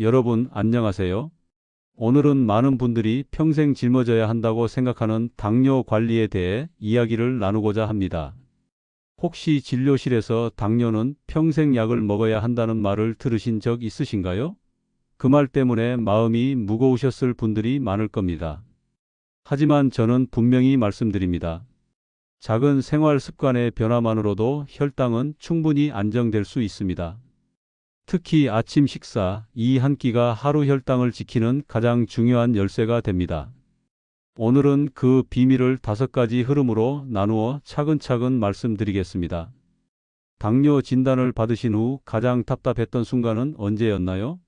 여러분 안녕하세요. 오늘은 많은 분들이 평생 짊어져야 한다고 생각하는 당뇨 관리에 대해 이야기를 나누고자 합니다. 혹시 진료실에서 당뇨는 평생 약을 먹어야 한다는 말을 들으신 적 있으신가요? 그 말 때문에 마음이 무거우셨을 분들이 많을 겁니다. 하지만 저는 분명히 말씀드립니다. 작은 생활 습관의 변화만으로도 혈당은 충분히 안정될 수 있습니다. 특히 아침 식사 이 한 끼가 하루 혈당을 지키는 가장 중요한 열쇠가 됩니다. 오늘은 그 비밀을 다섯 가지 흐름으로 나누어 차근차근 말씀드리겠습니다. 당뇨 진단을 받으신 후 가장 답답했던 순간은 언제였나요?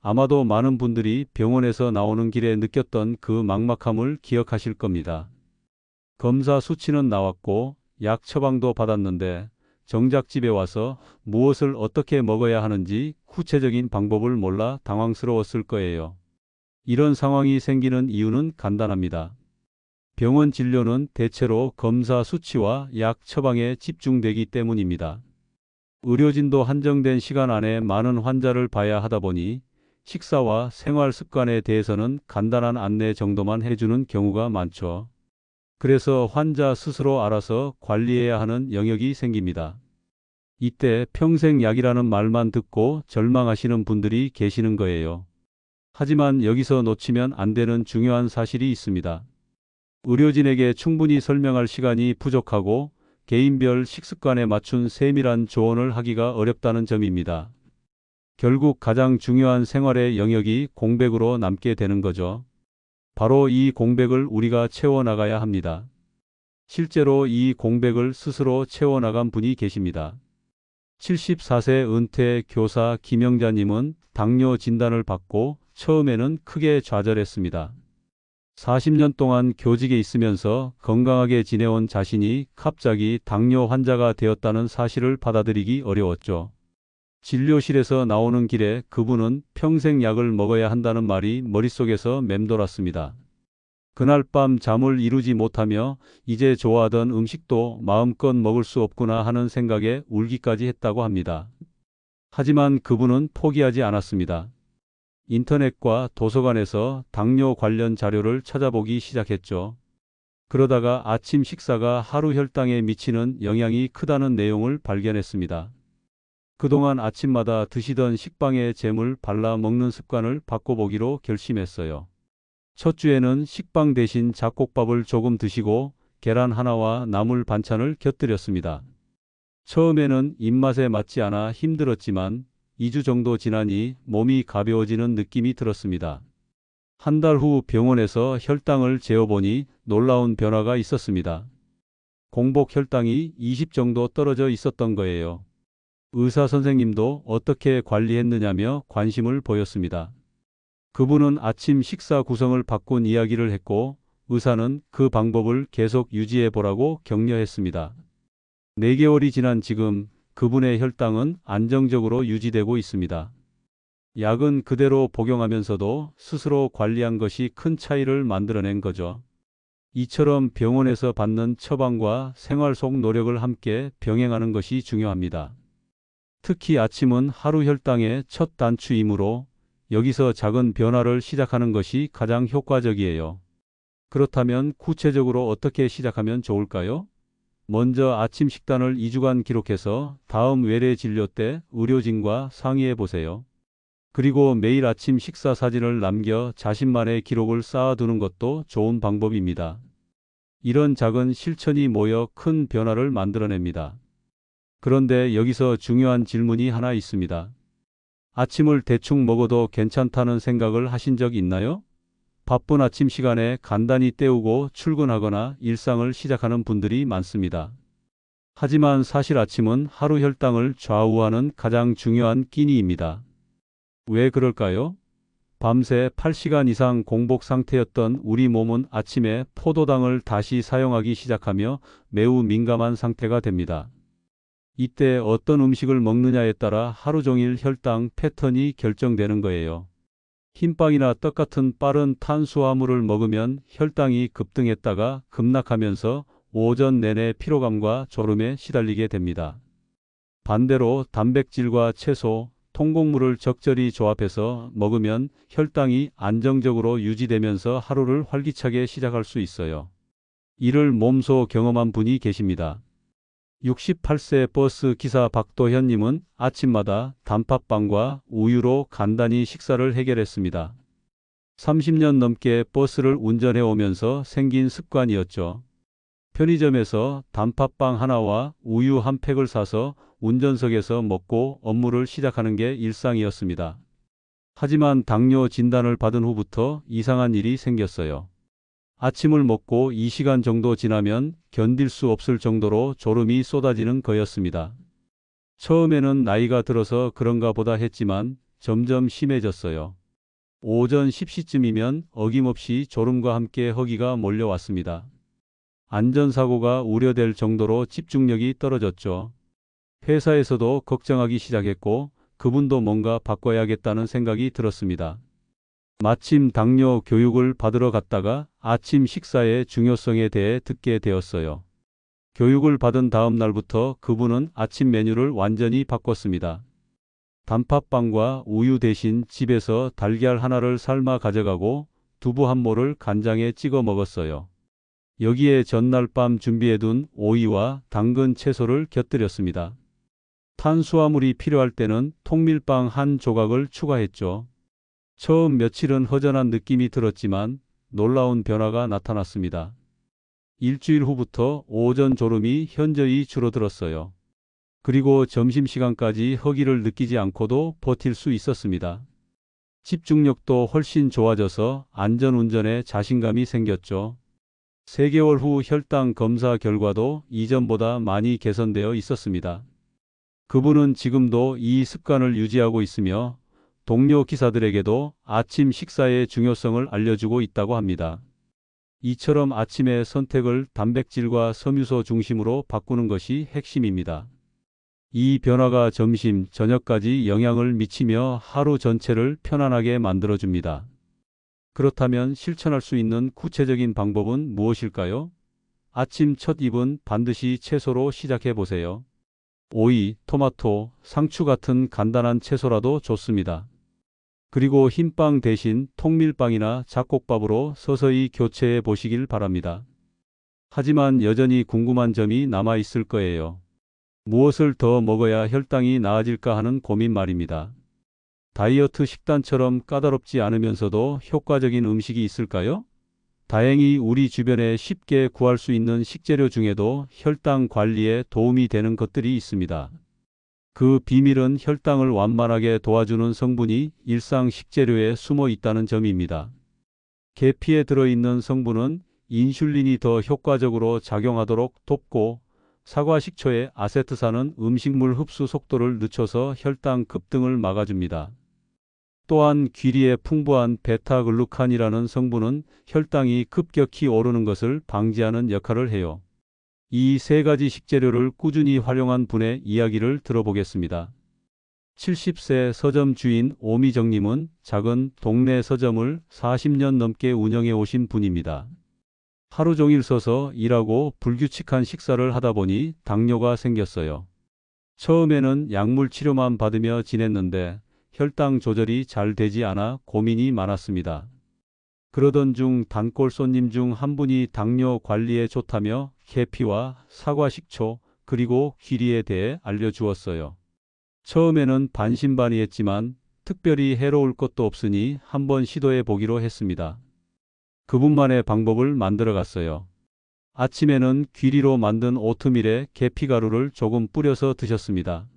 아마도 많은 분들이 병원에서 나오는 길에 느꼈던 그 막막함을 기억하실 겁니다. 검사 수치는 나왔고 약 처방도 받았는데 정작 집에 와서 무엇을 어떻게 먹어야 하는지 구체적인 방법을 몰라 당황스러웠을 거예요. 이런 상황이 생기는 이유는 간단합니다. 병원 진료는 대체로 검사 수치와 약 처방에 집중되기 때문입니다. 의료진도 한정된 시간 안에 많은 환자를 봐야 하다 보니 식사와 생활 습관에 대해서는 간단한 안내 정도만 해주는 경우가 많죠. 그래서 환자 스스로 알아서 관리해야 하는 영역이 생깁니다. 이때 평생 약이라는 말만 듣고 절망하시는 분들이 계시는 거예요. 하지만 여기서 놓치면 안 되는 중요한 사실이 있습니다. 의료진에게 충분히 설명할 시간이 부족하고 개인별 식습관에 맞춘 세밀한 조언을 하기가 어렵다는 점입니다. 결국 가장 중요한 생활의 영역이 공백으로 남게 되는 거죠. 바로 이 공백을 우리가 채워나가야 합니다. 실제로 이 공백을 스스로 채워나간 분이 계십니다. 74세 은퇴 교사 김영자님은 당뇨 진단을 받고 처음에는 크게 좌절했습니다. 40년 동안 교직에 있으면서 건강하게 지내온 자신이 갑자기 당뇨 환자가 되었다는 사실을 받아들이기 어려웠죠. 진료실에서 나오는 길에 그분은 평생 약을 먹어야 한다는 말이 머릿속에서 맴돌았습니다. 그날 밤 잠을 이루지 못하며 이제 좋아하던 음식도 마음껏 먹을 수 없구나 하는 생각에 울기까지 했다고 합니다. 하지만 그분은 포기하지 않았습니다. 인터넷과 도서관에서 당뇨 관련 자료를 찾아보기 시작했죠. 그러다가 아침 식사가 하루 혈당에 미치는 영향이 크다는 내용을 발견했습니다. 그동안 아침마다 드시던 식빵에 잼을 발라 먹는 습관을 바꿔보기로 결심했어요. 첫 주에는 식빵 대신 잡곡밥을 조금 드시고 계란 하나와 나물 반찬을 곁들였습니다. 처음에는 입맛에 맞지 않아 힘들었지만 2주 정도 지나니 몸이 가벼워지는 느낌이 들었습니다. 한 달 후 병원에서 혈당을 재어보니 놀라운 변화가 있었습니다. 공복 혈당이 20 정도 떨어져 있었던 거예요. 의사 선생님도 어떻게 관리했느냐며 관심을 보였습니다. 그분은 아침 식사 구성을 바꾼 이야기를 했고 의사는 그 방법을 계속 유지해 보라고 격려했습니다. 4개월이 지난 지금 그분의 혈당은 안정적으로 유지되고 있습니다. 약은 그대로 복용하면서도 스스로 관리한 것이 큰 차이를 만들어낸 거죠. 이처럼 병원에서 받는 처방과 생활 속 노력을 함께 병행하는 것이 중요합니다. 특히 아침은 하루 혈당의 첫 단추이므로 여기서 작은 변화를 시작하는 것이 가장 효과적이에요. 그렇다면 구체적으로 어떻게 시작하면 좋을까요? 먼저 아침 식단을 2주간 기록해서 다음 외래 진료 때 의료진과 상의해 보세요. 그리고 매일 아침 식사 사진을 남겨 자신만의 기록을 쌓아두는 것도 좋은 방법입니다. 이런 작은 실천이 모여 큰 변화를 만들어냅니다. 그런데 여기서 중요한 질문이 하나 있습니다. 아침을 대충 먹어도 괜찮다는 생각을 하신 적 있나요? 바쁜 아침 시간에 간단히 때우고 출근하거나 일상을 시작하는 분들이 많습니다. 하지만 사실 아침은 하루 혈당을 좌우하는 가장 중요한 끼니입니다. 왜 그럴까요? 밤새 8시간 이상 공복 상태였던 우리 몸은 아침에 포도당을 다시 사용하기 시작하며 매우 민감한 상태가 됩니다. 이때 어떤 음식을 먹느냐에 따라 하루 종일 혈당 패턴이 결정되는 거예요. 흰빵이나 떡 같은 빠른 탄수화물을 먹으면 혈당이 급등했다가 급락하면서 오전 내내 피로감과 졸음에 시달리게 됩니다. 반대로 단백질과 채소, 통곡물을 적절히 조합해서 먹으면 혈당이 안정적으로 유지되면서 하루를 활기차게 시작할 수 있어요. 이를 몸소 경험한 분이 계십니다. 68세 버스 기사 박도현님은 아침마다 단팥빵과 우유로 간단히 식사를 해결했습니다. 30년 넘게 버스를 운전해 오면서 생긴 습관이었죠. 편의점에서 단팥빵 하나와 우유 한 팩을 사서 운전석에서 먹고 업무를 시작하는 게 일상이었습니다. 하지만 당뇨 진단을 받은 후부터 이상한 일이 생겼어요. 아침을 먹고 2시간 정도 지나면 견딜 수 없을 정도로 졸음이 쏟아지는 거였습니다. 처음에는 나이가 들어서 그런가 보다 했지만 점점 심해졌어요. 오전 10시쯤이면 어김없이 졸음과 함께 허기가 몰려왔습니다. 안전사고가 우려될 정도로 집중력이 떨어졌죠. 회사에서도 걱정하기 시작했고 그분도 뭔가 바꿔야겠다는 생각이 들었습니다. 마침 당뇨 교육을 받으러 갔다가 아침 식사의 중요성에 대해 듣게 되었어요. 교육을 받은 다음 날부터 그분은 아침 메뉴를 완전히 바꿨습니다. 단팥빵과 우유 대신 집에서 달걀 하나를 삶아 가져가고 두부 한 모를 간장에 찍어 먹었어요. 여기에 전날 밤 준비해둔 오이와 당근 채소를 곁들였습니다. 탄수화물이 필요할 때는 통밀빵 한 조각을 추가했죠. 처음 며칠은 허전한 느낌이 들었지만 놀라운 변화가 나타났습니다. 일주일 후부터 오전 졸음이 현저히 줄어들었어요. 그리고 점심시간까지 허기를 느끼지 않고도 버틸 수 있었습니다. 집중력도 훨씬 좋아져서 안전운전에 자신감이 생겼죠. 3개월 후 혈당 검사 결과도 이전보다 많이 개선되어 있었습니다. 그분은 지금도 이 습관을 유지하고 있으며 동료 기사들에게도 아침 식사의 중요성을 알려주고 있다고 합니다. 이처럼 아침의 선택을 단백질과 섬유소 중심으로 바꾸는 것이 핵심입니다. 이 변화가 점심, 저녁까지 영향을 미치며 하루 전체를 편안하게 만들어줍니다. 그렇다면 실천할 수 있는 구체적인 방법은 무엇일까요? 아침 첫 입은 반드시 채소로 시작해 보세요. 오이, 토마토, 상추 같은 간단한 채소라도 좋습니다. 그리고 흰빵 대신 통밀빵이나 잡곡밥으로 서서히 교체해 보시길 바랍니다. 하지만 여전히 궁금한 점이 남아 있을 거예요. 무엇을 더 먹어야 혈당이 나아질까 하는 고민 말입니다. 다이어트 식단처럼 까다롭지 않으면서도 효과적인 음식이 있을까요? 다행히 우리 주변에 쉽게 구할 수 있는 식재료 중에도 혈당 관리에 도움이 되는 것들이 있습니다. 그 비밀은 혈당을 완만하게 도와주는 성분이 일상 식재료에 숨어 있다는 점입니다. 계피에 들어있는 성분은 인슐린이 더 효과적으로 작용하도록 돕고 사과 식초의 아세트산은 음식물 흡수 속도를 늦춰서 혈당 급등을 막아줍니다. 또한 귀리에 풍부한 베타글루칸이라는 성분은 혈당이 급격히 오르는 것을 방지하는 역할을 해요. 이 세 가지 식재료를 꾸준히 활용한 분의 이야기를 들어보겠습니다. 70세 서점 주인 오미정님은 작은 동네 서점을 40년 넘게 운영해 오신 분입니다. 하루 종일 서서 일하고 불규칙한 식사를 하다 보니 당뇨가 생겼어요. 처음에는 약물 치료만 받으며 지냈는데 혈당 조절이 잘 되지 않아 고민이 많았습니다. 그러던 중 단골 손님 중 한 분이 당뇨 관리에 좋다며 계피와 사과 식초 그리고 귀리에 대해 알려주었어요. 처음에는 반신반의했지만 특별히 해로울 것도 없으니 한번 시도해 보기로 했습니다. 그분만의 방법을 만들어 갔어요. 아침에는 귀리로 만든 오트밀에 계피가루를 조금 뿌려서 드셨습니다.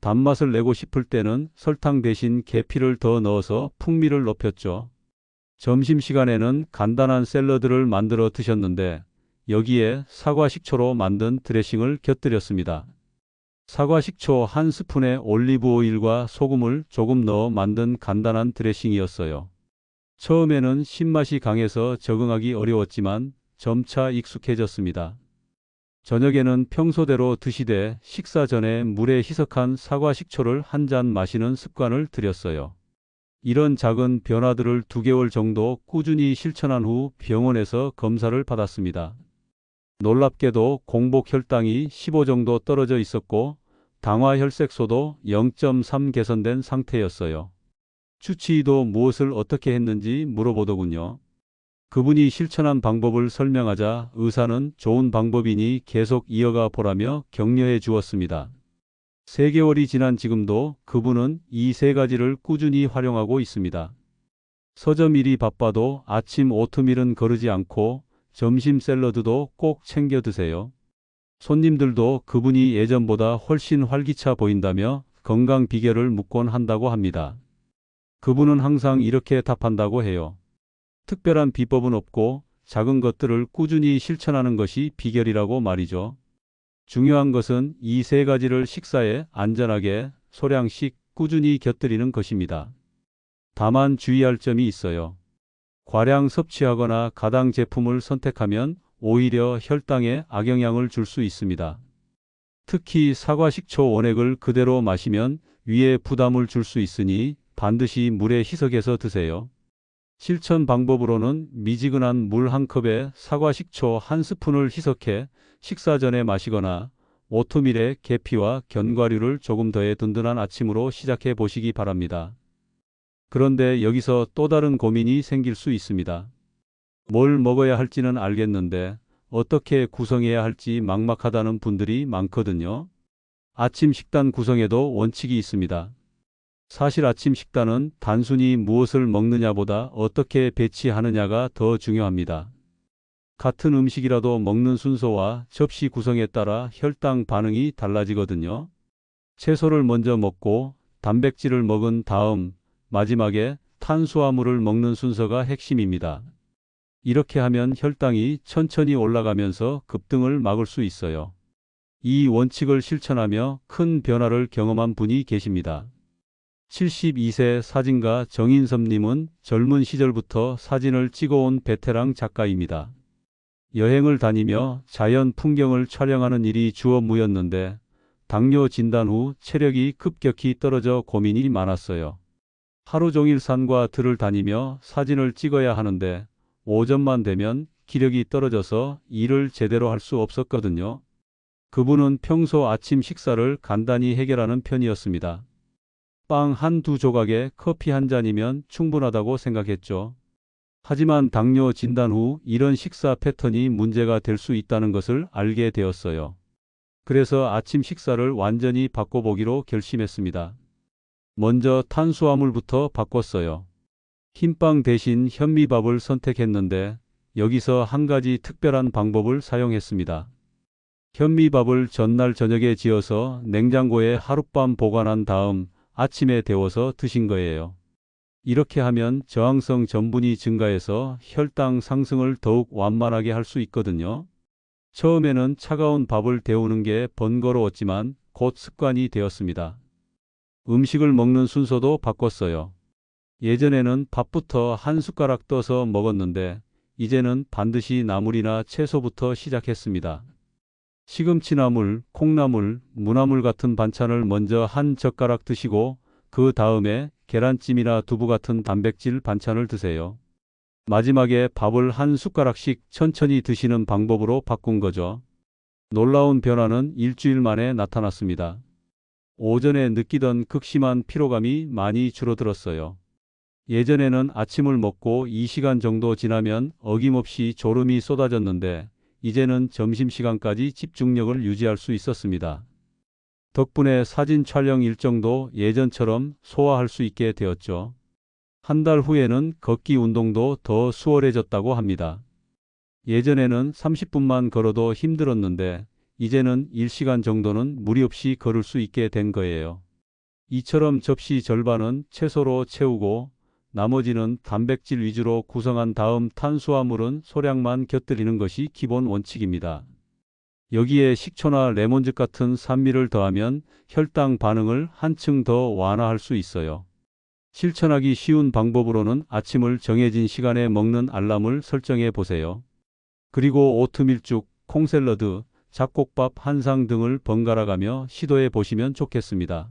단맛을 내고 싶을 때는 설탕 대신 계피를 더 넣어서 풍미를 높였죠. 점심시간에는 간단한 샐러드를 만들어 드셨는데 여기에 사과 식초로 만든 드레싱을 곁들였습니다. 사과 식초 한 스푼에 올리브 오일과 소금을 조금 넣어 만든 간단한 드레싱이었어요. 처음에는 신맛이 강해서 적응하기 어려웠지만 점차 익숙해졌습니다. 저녁에는 평소대로 드시되 식사 전에 물에 희석한 사과 식초를 한 잔 마시는 습관을 들였어요. 이런 작은 변화들을 2개월 정도 꾸준히 실천한 후 병원에서 검사를 받았습니다. 놀랍게도 공복 혈당이 15 정도 떨어져 있었고 당화 혈색소도 0.3 개선된 상태였어요. 추치의도 무엇을 어떻게 했는지 물어보더군요. 그분이 실천한 방법을 설명하자 의사는 좋은 방법이니 계속 이어가 보라며 격려해 주었습니다. 3개월이 지난 지금도 그분은 이 세 가지를 꾸준히 활용하고 있습니다. 서점 일이 바빠도 아침 오트밀은 거르지 않고 점심 샐러드도 꼭 챙겨 드세요. 손님들도 그분이 예전보다 훨씬 활기차 보인다며 건강 비결을 묻곤 한다고 합니다. 그분은 항상 이렇게 답한다고 해요. 특별한 비법은 없고 작은 것들을 꾸준히 실천하는 것이 비결이라고 말이죠. 중요한 것은 이 세 가지를 식사에 안전하게 소량씩 꾸준히 곁들이는 것입니다. 다만 주의할 점이 있어요. 과량 섭취하거나 가당 제품을 선택하면 오히려 혈당에 악영향을 줄 수 있습니다. 특히 사과 식초 원액을 그대로 마시면 위에 부담을 줄 수 있으니 반드시 물에 희석해서 드세요. 실천 방법으로는 미지근한 물 한 컵에 사과 식초 한 스푼을 희석해 식사 전에 마시거나 오트밀에 계피와 견과류를 조금 더해 든든한 아침으로 시작해 보시기 바랍니다. 그런데 여기서 또 다른 고민이 생길 수 있습니다. 뭘 먹어야 할지는 알겠는데 어떻게 구성해야 할지 막막하다는 분들이 많거든요. 아침 식단 구성에도 원칙이 있습니다. 사실 아침 식단은 단순히 무엇을 먹느냐보다 어떻게 배치하느냐가 더 중요합니다. 같은 음식이라도 먹는 순서와 접시 구성에 따라 혈당 반응이 달라지거든요. 채소를 먼저 먹고 단백질을 먹은 다음 마지막에 탄수화물을 먹는 순서가 핵심입니다. 이렇게 하면 혈당이 천천히 올라가면서 급등을 막을 수 있어요. 이 원칙을 실천하며 큰 변화를 경험한 분이 계십니다. 72세 사진가 정인섭님은 젊은 시절부터 사진을 찍어온 베테랑 작가입니다. 여행을 다니며 자연 풍경을 촬영하는 일이 주업무였는데 당뇨 진단 후 체력이 급격히 떨어져 고민이 많았어요. 하루 종일 산과 들을 다니며 사진을 찍어야 하는데 오전만 되면 기력이 떨어져서 일을 제대로 할 수 없었거든요. 그분은 평소 아침 식사를 간단히 해결하는 편이었습니다. 빵 한 두 조각에 커피 한 잔이면 충분하다고 생각했죠. 하지만 당뇨 진단 후 이런 식사 패턴이 문제가 될 수 있다는 것을 알게 되었어요. 그래서 아침 식사를 완전히 바꿔보기로 결심했습니다. 먼저 탄수화물부터 바꿨어요. 흰빵 대신 현미밥을 선택했는데 여기서 한 가지 특별한 방법을 사용했습니다. 현미밥을 전날 저녁에 지어서 냉장고에 하룻밤 보관한 다음 아침에 데워서 드신 거예요. 이렇게 하면 저항성 전분이 증가해서 혈당 상승을 더욱 완만하게 할 수 있거든요. 처음에는 차가운 밥을 데우는 게 번거로웠지만 곧 습관이 되었습니다. 음식을 먹는 순서도 바꿨어요. 예전에는 밥부터 한 숟가락 떠서 먹었는데 이제는 반드시 나물이나 채소부터 시작했습니다. 시금치나물, 콩나물, 무나물 같은 반찬을 먼저 한 젓가락 드시고 그 다음에 계란찜이나 두부 같은 단백질 반찬을 드세요. 마지막에 밥을 한 숟가락씩 천천히 드시는 방법으로 바꾼 거죠. 놀라운 변화는 일주일 만에 나타났습니다. 오전에 느끼던 극심한 피로감이 많이 줄어들었어요. 예전에는 아침을 먹고 2시간 정도 지나면 어김없이 졸음이 쏟아졌는데 이제는 점심시간까지 집중력을 유지할 수 있었습니다. 덕분에 사진 촬영 일정도 예전처럼 소화할 수 있게 되었죠. 한 달 후에는 걷기 운동도 더 수월해졌다고 합니다. 예전에는 30분만 걸어도 힘들었는데 이제는 1시간 정도는 무리 없이 걸을 수 있게 된 거예요. 이처럼 접시 절반은 채소로 채우고 나머지는 단백질 위주로 구성한 다음 탄수화물은 소량만 곁들이는 것이 기본 원칙입니다. 여기에 식초나 레몬즙 같은 산미를 더하면 혈당 반응을 한층 더 완화할 수 있어요. 실천하기 쉬운 방법으로는 아침을 정해진 시간에 먹는 알람을 설정해 보세요. 그리고 오트밀죽, 콩샐러드, 잡곡밥 한 상 등을 번갈아 가며 시도해 보시면 좋겠습니다.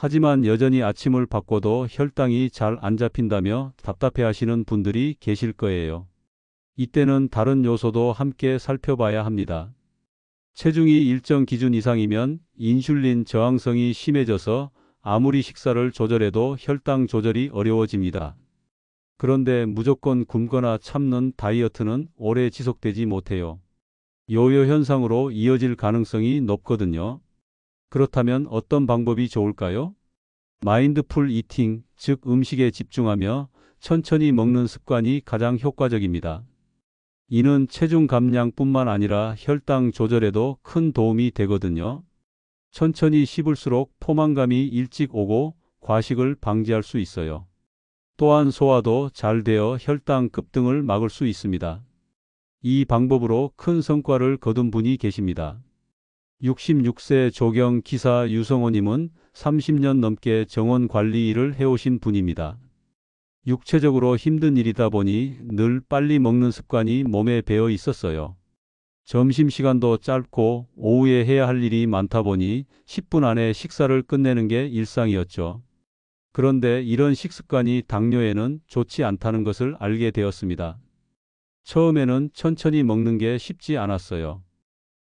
하지만 여전히 아침을 바꿔도 혈당이 잘 안 잡힌다며 답답해 하시는 분들이 계실 거예요. 이때는 다른 요소도 함께 살펴봐야 합니다. 체중이 일정 기준 이상이면 인슐린 저항성이 심해져서 아무리 식사를 조절해도 혈당 조절이 어려워집니다. 그런데 무조건 굶거나 참는 다이어트는 오래 지속되지 못해요. 요요 현상으로 이어질 가능성이 높거든요. 그렇다면 어떤 방법이 좋을까요? 마인드풀 이팅, 즉 음식에 집중하며 천천히 먹는 습관이 가장 효과적입니다. 이는 체중 감량뿐만 아니라 혈당 조절에도 큰 도움이 되거든요. 천천히 씹을수록 포만감이 일찍 오고 과식을 방지할 수 있어요. 또한 소화도 잘 되어 혈당 급등을 막을 수 있습니다. 이 방법으로 큰 성과를 거둔 분이 계십니다. 66세 조경 기사 유성호님은 30년 넘게 정원 관리 일을 해오신 분입니다. 육체적으로 힘든 일이다 보니 늘 빨리 먹는 습관이 몸에 배어 있었어요. 점심시간도 짧고 오후에 해야 할 일이 많다 보니 10분 안에 식사를 끝내는 게 일상이었죠. 그런데 이런 식습관이 당뇨에는 좋지 않다는 것을 알게 되었습니다. 처음에는 천천히 먹는 게 쉽지 않았어요.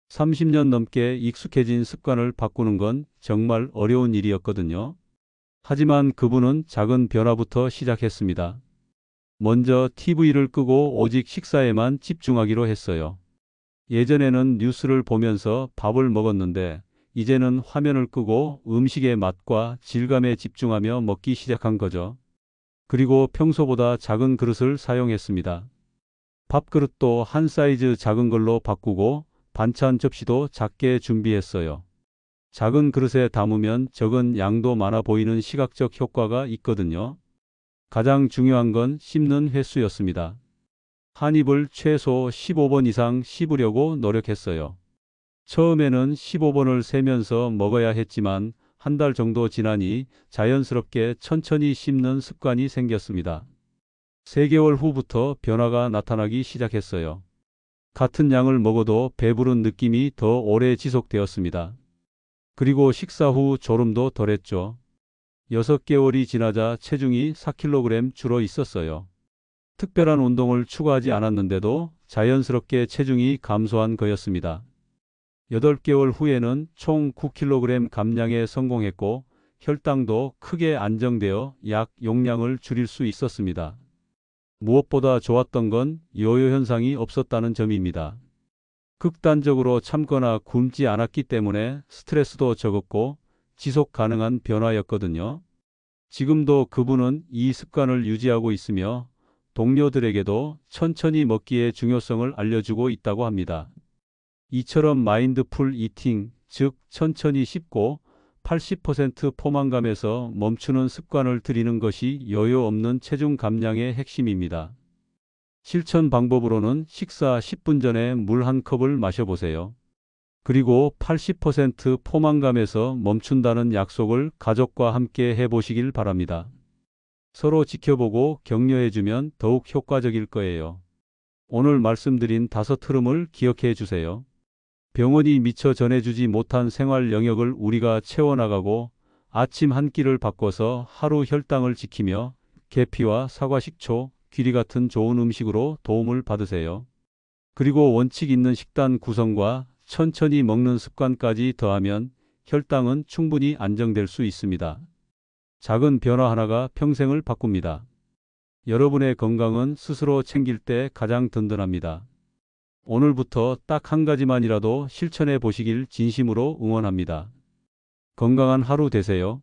30년 넘게 익숙해진 습관을 바꾸는 건 정말 어려운 일이었거든요. 하지만 그분은 작은 변화부터 시작했습니다. 먼저 TV를 끄고 오직 식사에만 집중하기로 했어요. 예전에는 뉴스를 보면서 밥을 먹었는데 이제는 화면을 끄고 음식의 맛과 질감에 집중하며 먹기 시작한 거죠. 그리고 평소보다 작은 그릇을 사용했습니다. 밥그릇도 한 사이즈 작은 걸로 바꾸고 반찬 접시도 작게 준비했어요. 작은 그릇에 담으면 적은 양도 많아 보이는 시각적 효과가 있거든요. 가장 중요한 건 씹는 횟수였습니다. 한 입을 최소 15번 이상 씹으려고 노력했어요. 처음에는 15번을 세면서 먹어야 했지만 한 달 정도 지나니 자연스럽게 천천히 씹는 습관이 생겼습니다. 3개월 후부터 변화가 나타나기 시작했어요. 같은 양을 먹어도 배부른 느낌이 더 오래 지속되었습니다. 그리고 식사 후 졸음도 덜했죠. 6개월이 지나자 체중이 4kg 줄어 있었어요. 특별한 운동을 추가하지 않았는데도 자연스럽게 체중이 감소한 거였습니다. 8개월 후에는 총 9kg 감량에 성공했고 혈당도 크게 안정되어 약 용량을 줄일 수 있었습니다. 무엇보다 좋았던 건 요요 현상이 없었다는 점입니다. 극단적으로 참거나 굶지 않았기 때문에 스트레스도 적었고 지속 가능한 변화였거든요. 지금도 그분은 이 습관을 유지하고 있으며 동료들에게도 천천히 먹기의 중요성을 알려주고 있다고 합니다. 이처럼 마인드풀 이팅, 즉 천천히 씹고 80% 포만감에서 멈추는 습관을 들이는 것이 여유 없는 체중 감량의 핵심입니다. 실천 방법으로는 식사 10분 전에 물 한 컵을 마셔보세요. 그리고 80% 포만감에서 멈춘다는 약속을 가족과 함께 해보시길 바랍니다. 서로 지켜보고 격려해주면 더욱 효과적일 거예요. 오늘 말씀드린 다섯 흐름을 기억해 주세요. 병원이 미처 전해주지 못한 생활 영역을 우리가 채워나가고 아침 한 끼를 바꿔서 하루 혈당을 지키며 계피와 사과 식초, 귀리 같은 좋은 음식으로 도움을 받으세요. 그리고 원칙 있는 식단 구성과 천천히 먹는 습관까지 더하면 혈당은 충분히 안정될 수 있습니다. 작은 변화 하나가 평생을 바꿉니다. 여러분의 건강은 스스로 챙길 때 가장 든든합니다. 오늘부터 딱 한 가지만이라도 실천해 보시길 진심으로 응원합니다. 건강한 하루 되세요.